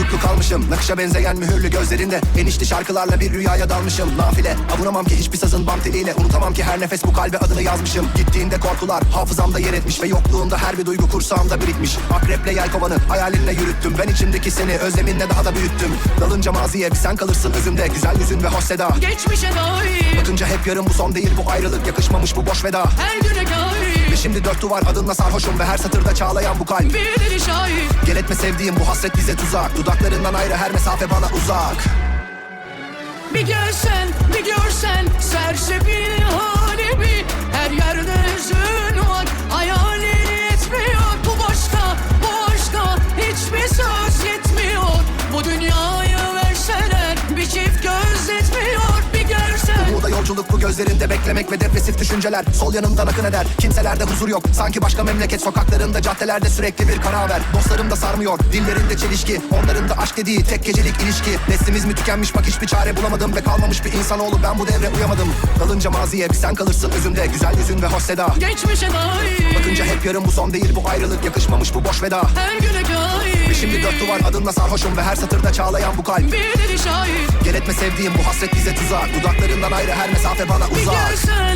mutlu kalmışım. Nakışa benzeyen mühürlü gözlerinde Enişli şarkılarla bir rüyaya dalmışım. Nafile avunamam ki hiçbir sazın bam teliyle. Unutamam ki her nefes bu kalbe adını yazmışım. Gittiğinde korkular hafızamda yer etmiş Ve yokluğunda her bir duygu kursağımda birikmiş. Akreple yelkovanı hayalinle yürüttüm. Ben içimdeki seni özleminle daha da büyüttüm. Dalınca maziye bir sen kalırsın özümde. Güzel yüzün ve hoş seda. Geçmişe dair. Bakınca hep yarım bu son değil. Bu ayrılık Yakışmamış bu boş veda. Her güne şimdi dört duvar adınla sarhoşum Ve her satırda çağlayan bu kalp. Bir deli şair Gel etme sevdiğim bu hasret bize tuzak. Dudaklarından ayrı her mesafe bana uzak. Bir gelsen bir görsen gelsen Bu gözlerinde beklemek ve depresif düşünceler Sol yanımdan akın eder. Kimselerde huzur yok Sanki başka memleket sokaklarında caddelerde sürekli bir kara haber Dostlarım da sarmıyor dillerinde çelişki Onların da aşk dediği tek gecelik ilişki. Neslimiz mi tükenmiş bak hiçbir çare bulamadım Ve kalmamış bir insanoğlu. Ben bu devre uyamadım. Dalınca maziye bir sen kalırsın özümde. Güzel yüzün ve hoş seda. Geçmişe dair. Bakınca hep yarım bu son değil bu ayrılık Yakışmamış bu boş veda. Her güne dair Ve şimdi dört duvar adınla sarhoşum Ve her satırda çağlayan bu kalp. Bir deli şair Gel etme sevdiğim bu hasret bize tuzak. Dudaklarından ayrı her mesafe bana uzak. Bir görsen